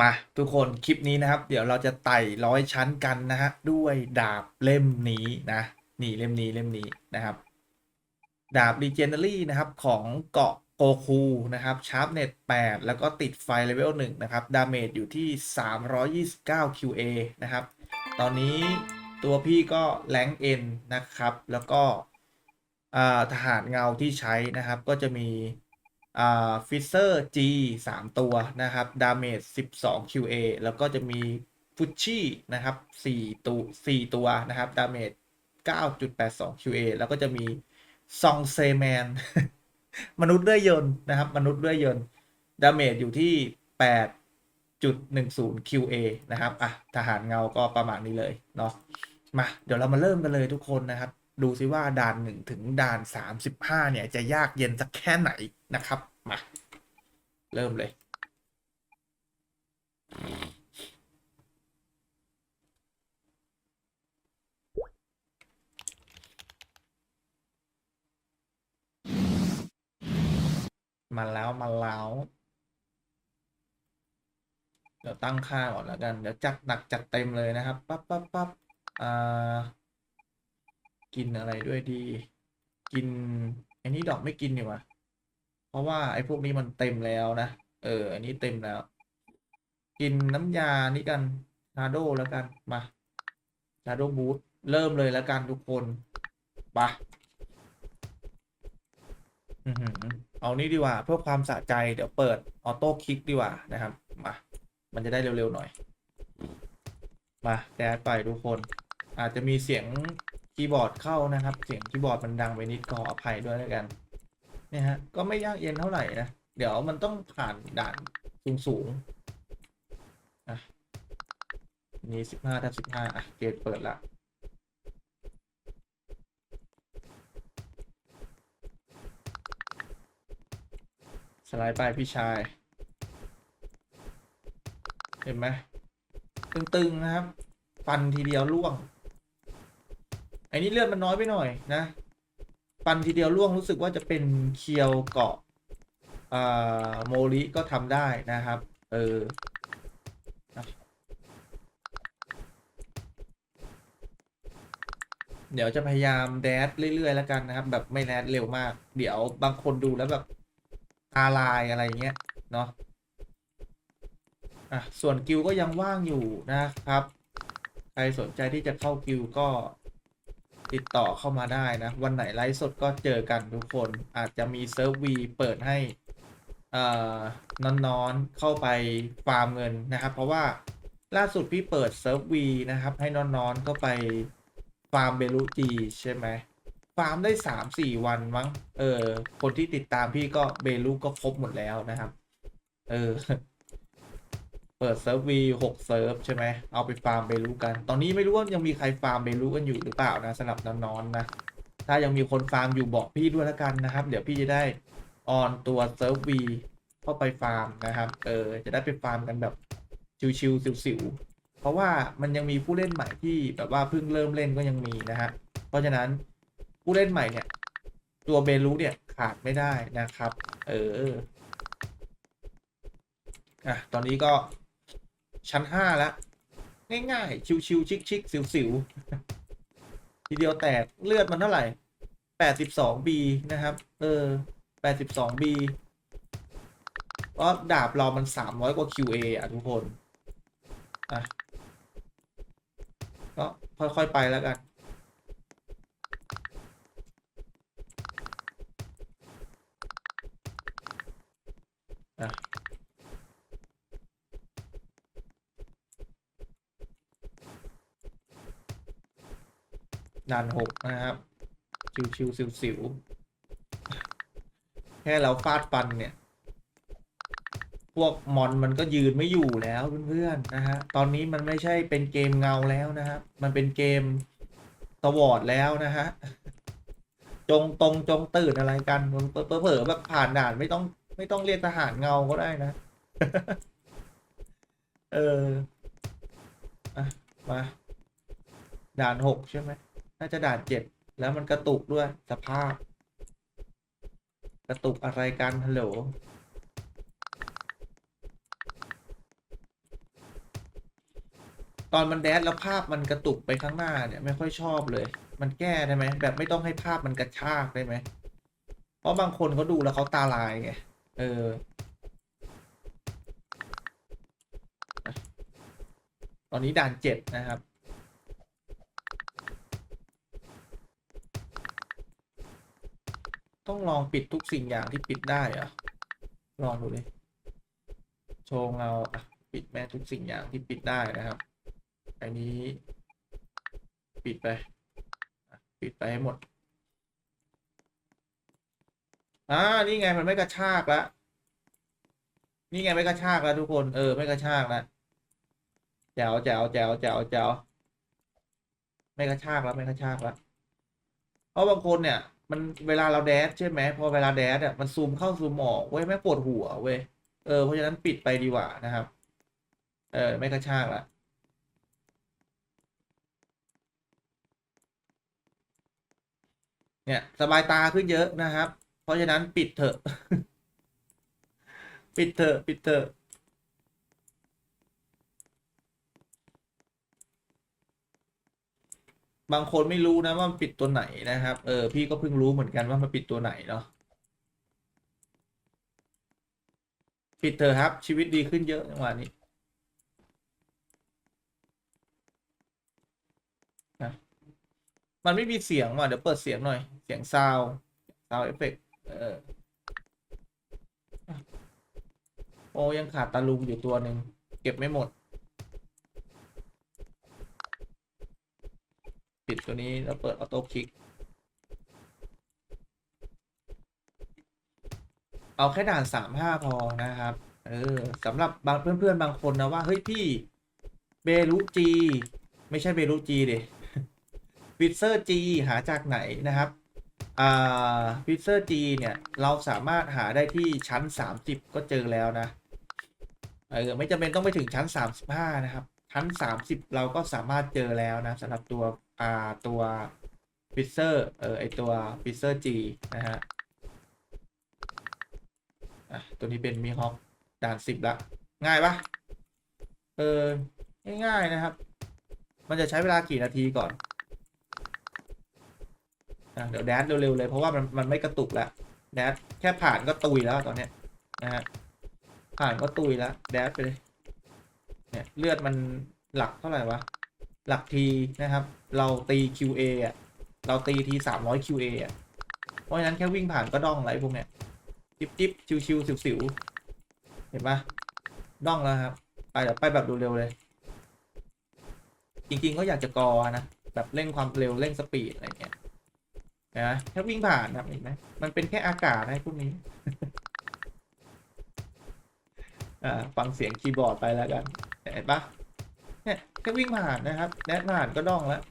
มาทุกคนคลิปนี้นะครับ เดี๋ยวเราจะไต่ร้อยชั้นกันนะฮะด้วยดาบเล่มนี้นะนี่เล่มนี้เล่มนี้นะครับ ดาบ Legendary นะครับของเกาะโกคูนะครับชาร์ปเน็ต8แล้วก็ติดไฟเลเวล1นะครับ ดาเมจอยู่ที่ 329 QA นะครับ ตอนนี้ตัวพี่ก็แรงเอ็นนะครับ แล้วก็ทหารเงาที่ใช้นะครับ ก็จะมี อ่าฟิเซอร์ G 3 ตัวนะครับดาเมจ12 QA แล้วก็จะมีฟุชชี่นะครับ4ตัว4ตัวนะครับดาเมจ9.82 QA แล้วก็จะมีซองเซแมนมนุษย์เลื่อยยนต์นะครับ มนุษย์เลื่อยยนต์ดาเมจอยู่ที่ 8.10 QA นะครับอะทหารเงาก็ประมาณนี้เลยเนาะมาเดี๋ยวเรามาเริ่มกันเลยทุกคนนะครับ ดูซิว่าด่าน 1 ถึงด่าน 35 เนี่ย จะยากเย็นสักแค่ไหนนะครับ มา เริ่มเลย มาแล้วมาแล้วเดี๋ยวตั้งค่าก่อนแล้วกัน เดี๋ยวจัดหนักจัดเต็มเลยนะครับ ปั๊บปั๊บปั๊บอ่า กินอะไรด้วยดี กินไอันนี้ดอกไม่กินดีกว่าเพราะว่าไอ้พวกนี้มันเต็มแล้วนะ เออ อันนี้เต็มแล้ว กินน้ำยานี่กันชาโดแล้วกัน มาชาโดบูทเริ่มเลยแล้วกันทุกคนไปะเอานี้ดีกว่า เพื่อความสะใจเดี๋ยวเปิดออโต้คลิกดีกว่านะครับ มา มันจะได้เร็วๆหน่อย มาแดดไปทุกคน อาจจะมีเสียง คีย์บอร์ดเข้านะครับ เสียงคีย์บอร์ดมันดังไปนิดก็ขออภัยด้วยแล้วกันเนี่ยฮะ ก็ไม่ยากเย็นเท่าไหร่นะ เดี๋ยวมันต้องผ่านด่านสูงๆอะนี่สิบห้าทับสิบห้าอะ เกตเปิดละสไลด์ไปพี่ชาย เห็นไหมตึงๆนะครับ ฟันทีเดียวล่วง ไอ้นี่เลือดมันน้อยไปหน่อยนะฟันทีเดียวล่วงรู้สึกว่าจะเป็นเคียวเกาะอ่าโมริก็ทำได้นะครับ เออเดี๋ยวจะพยายามแดดเรื่อยๆแล้วกันนะครับ แบบไม่แดดเร็วมาก เดี๋ยวบางคนดูแล้วแบบตาลายอะไรเงี้ยเนาะอะส่วนกิลก็ยังว่างอยู่นะครับ ใครสนใจที่จะเข้ากิลก็ ติดต่อเข้ามาได้นะ วันไหนไลฟ์สดก็เจอกันทุกคนอาจจะมีเซิร์ฟวีเปิดให้เอ่อนอนๆเข้าไปฟาร์มเงินนะครับ เพราะว่าล่าสุดพี่เปิดเซิร์ฟวีนะครับ ให้นอนๆเข้าไปฟาร์มเบลูจีใช่ไหมฟาร์มได้สามสี่วันมั้งเออคนที่ติดตามพี่ก็เบลูก็ครบหมดแล้วนะครับ เออ เปิดเซิร์ฟวีหกเซิร์ฟใช่ไหมเอาไปฟาร์มเบลูกัน ตอนนี้ไม่รู้ว่ายังมีใครฟาร์มเบลูกันอยู่หรือเปล่านะสำหรับน้องๆนะถ้ายังมีคนฟาร์มอยู่บอกพี่ด้วยแล้วกันนะครับ เดี๋ยวพี่จะได้ออนตัวเซิร์ฟวีเข้าไปฟาร์มนะครับ เออ จะได้ไปฟาร์มกันแบบชิวๆสิวๆเพราะว่ามันยังมีผู้เล่นใหม่ที่แบบว่าเพิ่งเริ่มเล่นก็ยังมีนะฮะ เพราะฉะนั้นผู้เล่นใหม่เนี่ย ตัวเบลูเนี่ยขาดไม่ได้นะครับ เอออะตอนนี้ก็ ชั้นห้าแล้วง่ายๆ ชิวๆชิคๆสิวๆทีเดียวแตกเลือดมันเท่าไหร่แปดสิบสองบีนะครับ เออแปดสิบสองบีเพราะดาบเรามันสามร้อยกว่า QA อะทุกคน อะ ก็ค่อยๆไปแล้วกันอะ ด่านหกนะครับ ชิวๆสิวๆแค่เราฟาดฟันเนี่ย พวกมอนมันก็ยืนไม่อยู่แล้วเพื่อนๆนะฮะ ตอนนี้มันไม่ใช่เป็นเกมเงาแล้วนะครับ มันเป็นเกมสวอร์ดแล้วนะฮะ จงตรงจงตื่นอะไรกันเผลอๆแบบผ่านด่านไม่ต้องไม่ต้องเรียกทหารเงาก็ได้นะ เออ อะ มา ด่านหกใช่ไหม น่าจะด่านเจ็ดแล้วมันกระตุกด้วยสภาพ กระตุกอะไรกันฮัลโหลตอนมันแดดแล้วภาพมันกระตุกไปข้างหน้าเนี่ยไม่ค่อยชอบเลย มันแก้ได้ไหมแบบไม่ต้องให้ภาพมันกระชากได้ไหม เพราะบางคนเขาดูแล้วเขาตาลายไง เออ ตอนนี้ด่านเจ็ดนะครับ ต้องลองปิดทุกสิ่งอย่างที่ปิดได้เหรอะลองดูดิโชว์เงาปิดแม่ทุกสิ่งอย่างที่ปิดได้นะครับ อันนี้ ปิดไป ปิดไปให้หมด อ่า นี่ไงมันไม่กระชากแล้วนี่ไงไม่กระชากแล้วทุกคน เออ ไม่กระชากแล้วแจวแจวแจวแจวแจวไม่กระชากแล้วไม่กระชากแล้วเพราะบางคนเนี่ย มันเวลาเราแดดใช่ไหมพอเวลาแดดอะมันซูมเข้าซูมออกเว้ยไม่ปวดหัวเว้ยเออเพราะฉะนั้นปิดไปดีกว่านะครับ เออไม่กระชากละเนี่ยสบายตาขึ้นเยอะนะครับ เพราะฉะนั้นปิดเถอะ ปิดเถอะ ปิดเถอะ บางคนไม่รู้นะว่ามันปิดตัวไหนนะครับ เออ พี่ก็เพิ่งรู้เหมือนกันว่ามันปิดตัวไหนเนาะปิดเถอะครับ ชีวิตดีขึ้นเยอะจังหวะนี้นะมันไม่มีเสียงว่ะเดี๋ยวเปิดเสียงหน่อย เสียงซาวซาวเอฟเฟกเออโอ้ยังขาดตาลุงอยู่ตัวหนึ่งเก็บไม่หมด ปิดตัวนี้แล้วเปิดออโต้คลิก เอาแค่ด่านสามห้าพอนะครับ เออสำหรับบางเพื่อนๆ บางคนนะว่า เฮ้ยพี่เบลูจี ไม่ใช่เบลูจีเด็วิเซอร์จีหาจากไหนนะครับอ่าวิเซอร์จีเนี่ย เราสามารถหาได้ที่ชั้น 30 ก็เจอแล้วนะ เออไม่จำเป็นต้องไปถึงชั้น 35 นะครับ ชั้น 30 เราก็สามารถเจอแล้วนะสำหรับตัว อ่าตัวฟิเซอร์เออไอตัวฟิเซอร์จีนะฮะอะตัวนี้เป็นมีฮอคด่านสิบละ ง่ายปะเออ ง่ายๆนะครับ มันจะใช้เวลากี่นาทีก่อนอะเดี๋ยวแดดเร็วๆเลยเพราะว่ามันมันไม่กระตุกแล้วแดดแค่ผ่านก็ตุยแล้วตอนเนี้ยนะฮะผ่านก็ตุยแล้วแดดไปเลยเนี่ยเลือดมันหลักเท่าไหร่วะ หลักทีนะครับ เราตี QA อะเราตีทีสามร้อย QA อะเพราะฉะนั้นแค่วิ่งผ่านก็ดองไรพวกเนี้ยจิ๊บจิ๊บชิวชิวสิวสิวเห็นปะดองแล้วครับ ไปเดี๋ยวไปแบบเร็วๆเลย จริงๆก็อยากจะกอนะ แบบเร่งความเร็วเร่งสปีดอะไรเงี้ยนะแค่วิ่งผ่านครับเห็นไหมมันเป็นแค่อากาศนะพวกนี้อ่าฟังเสียงคีย์บอร์ดไปแล้วกันเห็นปะ ค่วิ่งผ่านนะครับแดดผ่านก็ดองแล้ว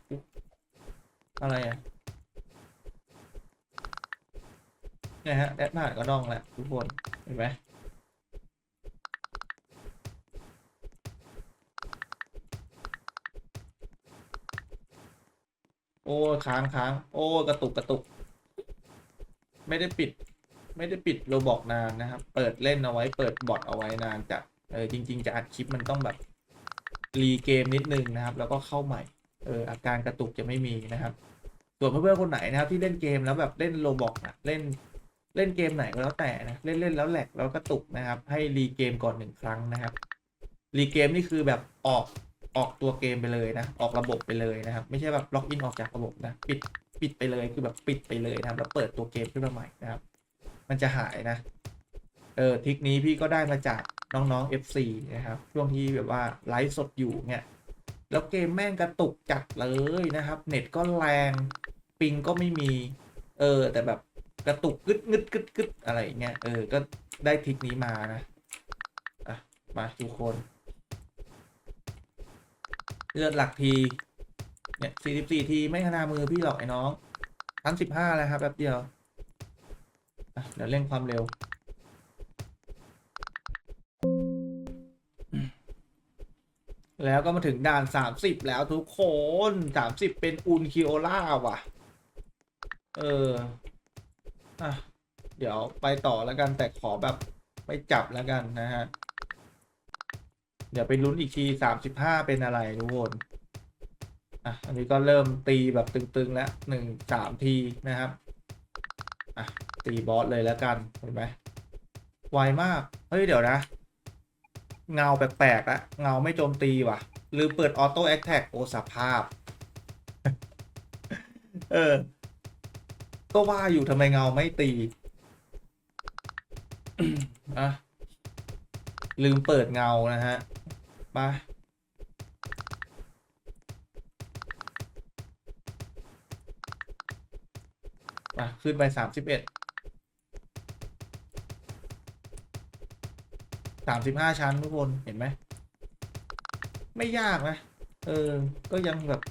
อะไรอะนี่ยฮะแดดผ่านก็ดองแล้วทุกคน เห็นไหมโอ้ค้างค้าง โอ้ กระตุกกระตุก ไม่ได้ปิด ไม่ได้ปิดโรบอกนานนะครับ เปิดเล่นเอาไว้ เปิดบอทเอาไว้นานจัดเออจริง ๆ จะอัดคลิปมันต้องแบบ รีเกมนิดนึงนะครับ แล้วก็เข้าใหม่เอออาการกระตุกจะไม่มีนะครับ ส่วนเพื่อนๆคนไหนนะครับที่เล่นเกมแล้วแบบเล่นโรบอกนะเล่นเล่นเกมไหนก็แล้วแต่นะเล่นเล่นแล้วแหลกแล้วกระตุกนะครับ ให้รีเกมก่อนหนึ่งครั้งนะครับรีเกมนี่คือแบบออกออกตัวเกมไปเลยนะ ออกระบบไปเลยนะครับ ไม่ใช่แบบล็อกอินออกจากระบบนะปิดปิดไปเลยคือแบบปิดไปเลยนะครับแล้วเปิดตัวเกมขึ้นมาใหม่นะครับ มันจะหายนะ เออทิกนี้พี่ก็ได้มาจากน้องๆ FC นะครับ ช่วงที่แบบว่าไลฟ์สดอยู่เนี่ยแล้วเกมแม่งกระตุกจัดเลยนะครับ เน็ตก็แรงปิงก็ไม่มี เออ แต่แบบกระตุกกึดงึดกึดกึดอะไรเงี้ยเออก็ได้ทิกนี้มานะอะมาทุกคน เลือดหลักทีเนี่ย44 ทีไม่ขนามือพี่หรอกไอ้น้องทั้ง15แล้วครับแป๊บเดียวอะเดี๋ยวเร่งความเร็ว แล้วก็มาถึงด่าน 30 แล้วทุกคน 30 เป็นอุนคิโอล่าว่ะ เอออะเดี๋ยวไปต่อแล้วกันแต่ขอแบบไม่จับแล้วกันนะฮะ เดี๋ยวไปลุ้นอีกทีสามสิบห้าเป็นอะไรทุกคนอะอันนี้ก็เริ่มตีแบบตึงๆแล้วหนึ่งสามทีนะครับอะตีบอสเลยแล้วกันเห็นไหมไวมาก เฮ้ย เดี๋ยวนะ เงาแปลกๆละเงาไม่โจมตีว่ะ หรือเปิดออโต้แอคแท็กโอสภาพ เออ ก็ว่าอยู่ทำไมเงาไม่ตีอะลืมเปิดเงานะฮะไปมาขึ้นไปสามสิบเอ็ด สามสิบห้าชั้นทุกคนเห็นไหม ไม่ยากนะ เออ ก็ยังแบบ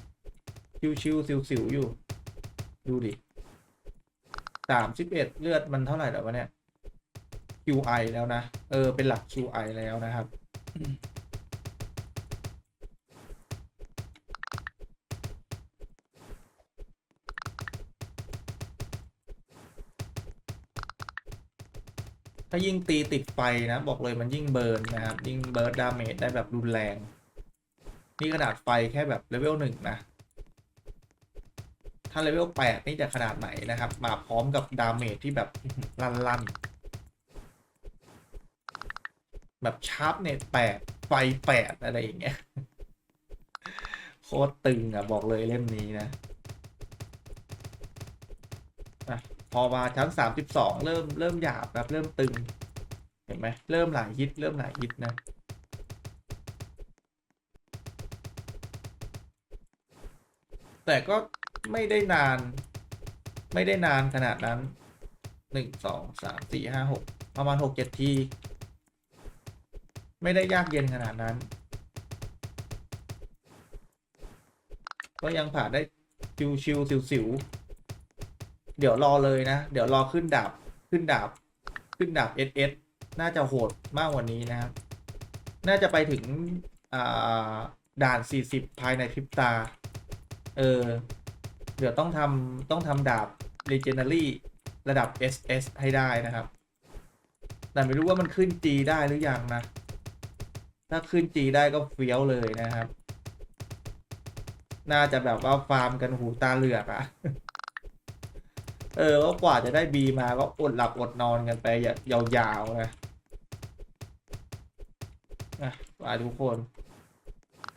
ชิวๆสิวๆอยู่ ดูดิสามสิบเอ็ดเลือดมันเท่าไหร่แล้ววะเนี่ย QI แล้วนะ เออ เป็นหลัก QI แล้วนะครับ ถ้ายิ่งตีติดไฟนะ บอกเลยมันยิ่งเบิร์นนะครับ ยิ่งเบิร์นดาเมจได้แบบรุนแรง นี่ขนาดไฟแค่แบบเลเวลหนึ่งนะ ถ้าเลเวลแปดนี่จะขนาดไหนนะครับ มาพร้อมกับดาเมจที่แบบลั่นๆ แบบชาร์ปเน็ตแปดไฟแปดอะไรอย่างเงี้ยโคตรตึงอะ บอกเลยเล่มนี้นะ อะพอมาชั้นสามสิบสองเริ่มเริ่มหยาบครับเริ่มตึง เห็นไหมเริ่มหลายฮิตเริ่มหลายฮิตนะแต่ก็ไม่ได้นาน ไม่ได้นานขนาดนั้นหนึ่งสองสามสี่ห้าหกประมาณหกเจ็ดที ไม่ได้ยากเย็นขนาดนั้น ก็ยังผ่านได้ชิวชิวสิวสิวๆ เดี๋ยวรอเลยนะ เดี๋ยวรอขึ้นดาบ ขึ้นดาบ ขึ้นดาบเอสเอสน่าจะโหดมากกว่านี้นะครับ น่าจะไปถึงด่านสี่สิบภายในพริบตา เออ เดี๋ยวต้องทำต้องทำดาบ Legendary ระดับ SS ให้ได้นะครับ แต่ไม่รู้ว่ามันขึ้น G ได้หรือยังนะ ถ้าขึ้น G ได้ก็เฟี้ยวเลยนะครับ น่าจะแบบว่าฟาร์มกันหูตาเหลือกอะ เออก็กว่าจะได้ B มาก็อดหลับอดนอนกันไปยาวๆนะอะมาทุกคน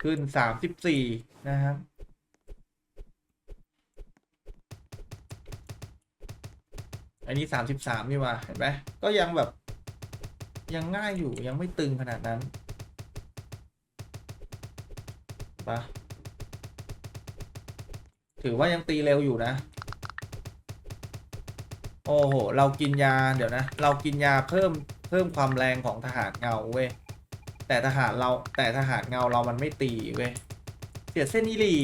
ขึ้นสามสิบสี่นะครับอันนี้สามสิบสามนี่ว่าเห็นไหมก็ยังแบบ ยังง่ายอยู่ยังไม่ตึงขนาดนั้นปะถือว่ายังตีเร็วอยู่นะ โอ้โห เรากินยาเดี๋ยวนะ เรากินยาเพิ่มเพิ่มความแรงของทหารเงาเว้ย แต่ทหารเราแต่ทหารเงาเรามันไม่ตีเว้ย เสียเส้นอีหลี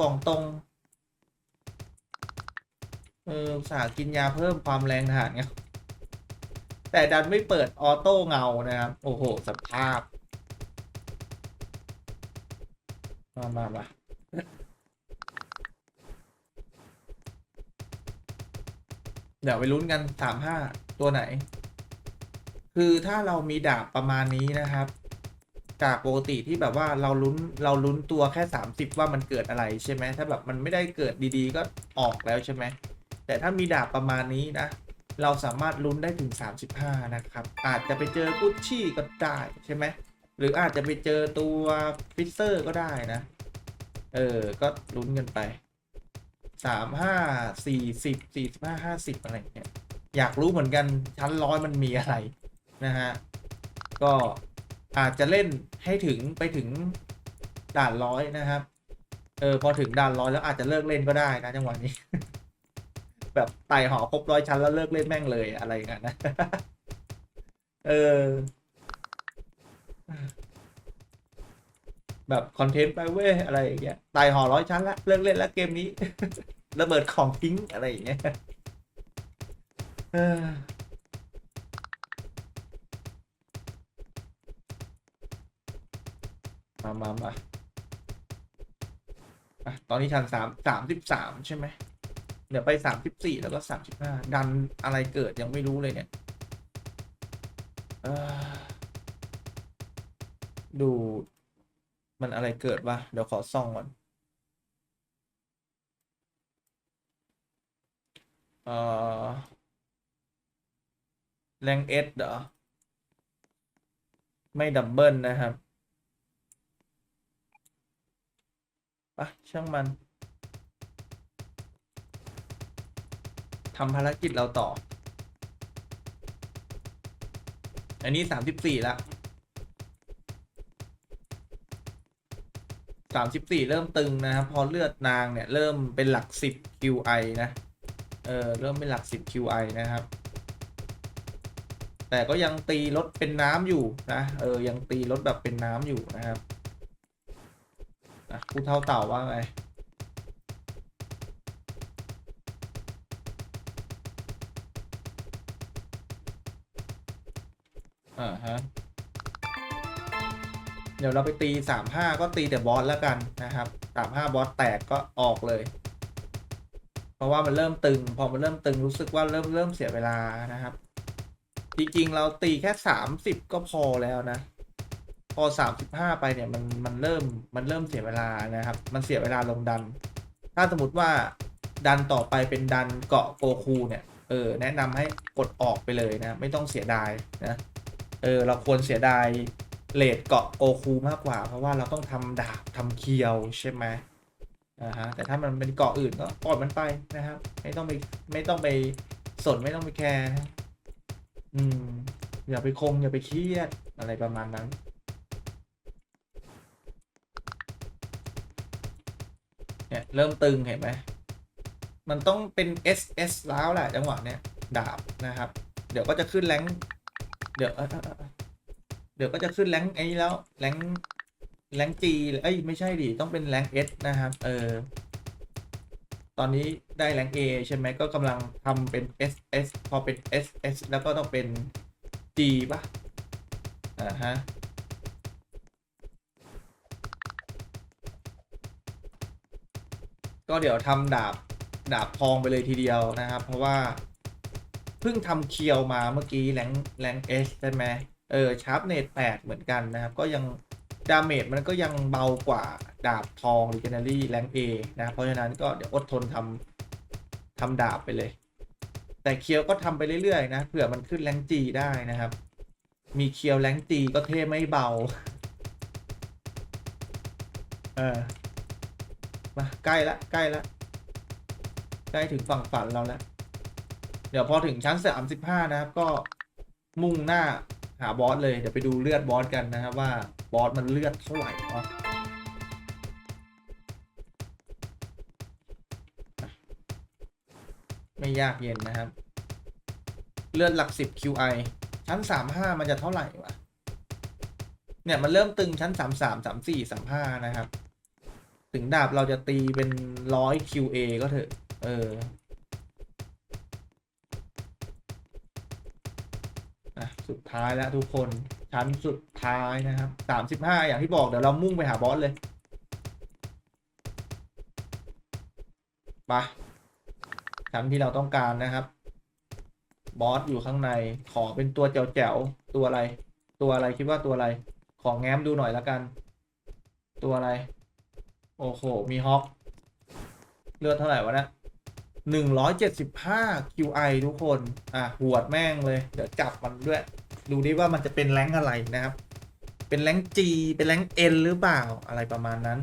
บอกตรง เออสาหกินยาเพิ่มความแรงทหารเงา แต่ดันไม่เปิดออโต้เงานะครับ โอ้โห สภาพ มามามา เดี๋ยวไปลุ้นกันสามห้าตัวไหน คือถ้าเรามีดาบประมาณนี้นะครับ จากปกติที่แบบว่าเราลุ้นเราลุ้นตัวแค่สามสิบว่ามันเกิดอะไรใช่ไหมถ้าแบบมันไม่ได้เกิดดีๆ ก็ออกแล้วใช่ไหมแต่ถ้ามีดาบประมาณนี้นะ เราสามารถลุ้นได้ถึง 35 นะครับ อาจจะไปเจอกุชชี่ก็ได้ใช่ไหมหรืออาจจะไปเจอตัวฟิเซอร์ก็ได้นะ เออ ก็ลุ้นกันไป สามห้าสี่สิบสี่สิบห้าห้าสิบอะไรเงี้ยอยากรู้เหมือนกันชั้นร้อยมันมีอะไรนะฮะ ก็อาจจะเล่นให้ถึงไปถึงด่านร้อยนะครับ เออพอถึงด่านร้อยแล้วอาจจะเลิกเล่นก็ได้นะจังหวะนี้ แบบไต่หอครบร้อยชั้นแล้วเลิกเล่นแม่งเลยอะไรอย่างเงี้ยนะ เออ แบบคอนเทนต์ไปเว้ยอะไรอย่างเงี้ยไต่หอร้อยชั้นละเลิกเล่นล้วเกมนี้ ระเบิดของทิ้งอะไรอย่างเงี้ยมามามาอะตอนนี้ชั้นสามสามสิบสามใช่ไหมเดี๋ยวไปสามสิบสี่แล้วก็สามสิบห้าดันอะไรเกิดยังไม่รู้เลยเนี่ยดู มันอะไรเกิดวะเดี๋ยวขอส่องก่อนเอ่อแรงเอสเหรอ ไม่ดับเบิลนะครับปะช่างมันทำภารกิจเราต่อ อันนี้สามสิบสี่ละ สามสิบสี่เริ่มตึงนะครับ พอเลือดนางเนี่ย เริ่มเป็นหลักสิบ QI นะ เออ เริ่มเป็นหลักสิบ QI นะครับ แต่ก็ยังตีรถเป็นน้ำอยู่นะ เออ ยังตีรถแบบเป็นน้ำอยู่นะครับนะผู้เท่าเต่าว่าไงอ่าฮะ เดี๋ยวเราไปตีสามห้าก็ตีแต่บอสแล้วกันนะครับสามห้าบอสแตกก็ออกเลย เพราะว่ามันเริ่มตึง พอมันเริ่มตึงรู้สึกว่าเริ่มเริ่มเสียเวลานะครับ จริงๆ เราตีแค่สามสิบก็พอแล้วนะ พอสามสิบห้าไปเนี่ยมันมันเริ่มมันเริ่มเสียเวลานะครับ มันเสียเวลาลงดัน ถ้าสมมติว่าดันต่อไปเป็นดันเกาะโกคูเนี่ยเออแนะนำให้กดออกไปเลยนะ ไม่ต้องเสียดายนะเออเราควรเสียดาย เลดเกาะโกคูมากกว่า เพราะว่าเราต้องทำดาบทำเคียวใช่ไหมอ่าฮะแต่ถ้ามันเป็นเกาะอื่นก็ปล่อยมันไปนะครับ ไม่ต้องไปไม่ต้องไปสนไม่ต้องไปแคร์นะอืมอย่าไปคงอย่าไปเครียดอะไรประมาณนั้นเนี่ยเริ่มตึงเห็นไหมมันต้องเป็น SS แล้วแหละจังหวะเนี้ยดาบนะครับ เดี๋ยวก็จะขึ้นแรงเดี๋ยว เดี๋ยวก็จะขึ้นแรงไอ้นี้แล้วแรงแรงจีเอ้ยไม่ใช่ดิต้องเป็นแรงเอสนะครับ เออ ตอนนี้ได้แรงเอใช่ไหมก็กำลังทำเป็น SS พอเป็น SS แล้วก็ต้องเป็น G ป่ะอ่าฮะก็เดี๋ยวทำดาบดาบทองไปเลยทีเดียวนะครับ เพราะว่า เพิ่งทำเคียวมาเมื่อกี้แรงแรงเอสใช่ไหม เออชาร์ปเนตแปดเหมือนกันนะครับ ก็ยังดาเมจมันก็ยังเบากว่าดาบทองหรือเจเนอรี่แรงเอนะ เพราะฉะนั้นก็เดี๋ยวอดทนทำทำดาบไปเลย แต่เคียวก็ทำไปเรื่อยๆ นะเผื่อมันขึ้นแรงจีได้นะครับ มีเคียวแรงจีก็เท่ไม่เบา เออมาใกล้ละใกล้ละใกล้ถึงฝั่งฝันเราแล้ว เดี๋ยวพอถึงชั้นสามสิบห้านะครับก็มุ่งหน้า หาบอสเลยเดี๋ยวไปดูเลือดบอสกันนะครับว่าบอสมันเลือดเท่าไหร่เนาะไม่ยากเย็นนะครับ เลือดหลักสิบ QI ชั้นสามห้ามันจะเท่าไหร่วะเนี่ยมันเริ่มตึงชั้นสามสามสามสี่สามห้านะครับ ถึงดาบเราจะตีเป็นร้อย QA ก็เถอะ เออ ท้ายแล้วทุกคนชั้นสุดท้ายนะครับสามสิบห้าอย่างที่บอกเดี๋ยวเรามุ่งไปหาบอสเลยไปชั้นที่เราต้องการนะครับ บอสอยู่ข้างในขอเป็นตัวแจ๋วๆตัวอะไร ตัวอะไรคิดว่าตัวอะไร ขอแง้มดูหน่อยละกัน ตัวอะไร โอ้โห มีฮอกเลือดเท่าไหร่วะเนะหนึ่งร้อยเจ็ดสิบห้า QI ทุกคน อะ หวดแม่งเลย เดี๋ยวจับมันด้วย ดูดิว่ามันจะเป็นแรงอะไรนะครับ เป็นแรง G เป็นแรง N หรือเปล่าอะไรประมาณนั้น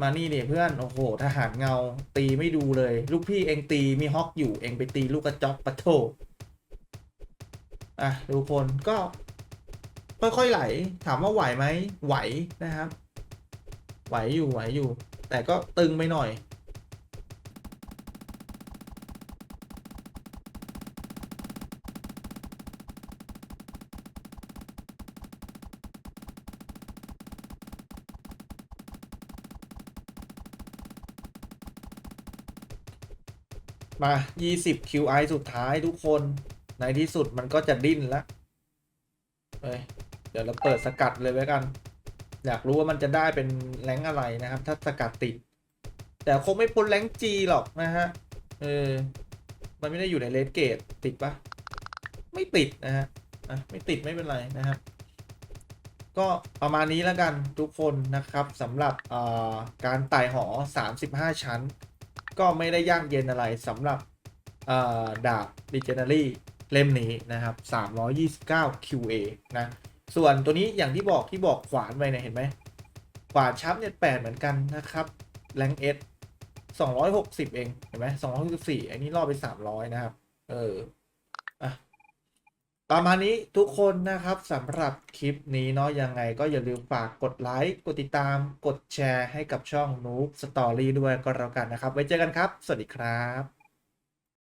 มานี่เนี่ยเพื่อน โอ้โห ทหารเงาตีไม่ดูเลย ลูกพี่เองตีมีฮอกอยู่เองไปตีลูกกระจอกปะโถอะทุกคนก็ ค่อยๆไหล ถามว่าไหวไหมไหวนะครับ ไหวอยู่ไหวอยู่ แต่ก็ตึงไปหน่อย มา 20 QI สุดท้ายทุกคน ในที่สุดมันก็จะดิ้นแล้วเดี๋ยวเราเปิดสกัดเลยไว้กัน อยากรู้ว่ามันจะได้เป็นแรงอะไรนะครับ ถ้าสกัดติด แต่คงไม่พ้นแรงค์ G หรอกนะฮะ เออ มันไม่ได้อยู่ในเลดเกตติดปะไม่ติดนะฮะ อะ ไม่ติดไม่เป็นไรนะครับ ก็ประมาณนี้แล้วกันทุกคนนะครับสำหรับการไต่หอ 35 ชั้น ก็ไม่ได้ยากเย็นอะไรสำหรับดาบ Legendary เล่มนี้นะครับ 329 QA นะ ส่วนตัวนี้อย่างที่บอกที่บอกขวานไปเนี่ยเห็นไหมขวานชับเนี่ยแปดเหมือนกันนะครับแรงเอส260 เอง เห็นไหม264อันนี้รอบไป 300 นะครับ เออ อะ ประมาณนี้ทุกคนนะครับสำหรับคลิปนี้เนาะยังไงก็อย่าลืมฝากกดไลค์กดติดตามกดแชร์ให้กับช่องนู๊สตอรี่ด้วยก็แล้วกันนะครับ ไว้เจอกันครับ สวัสดีครับ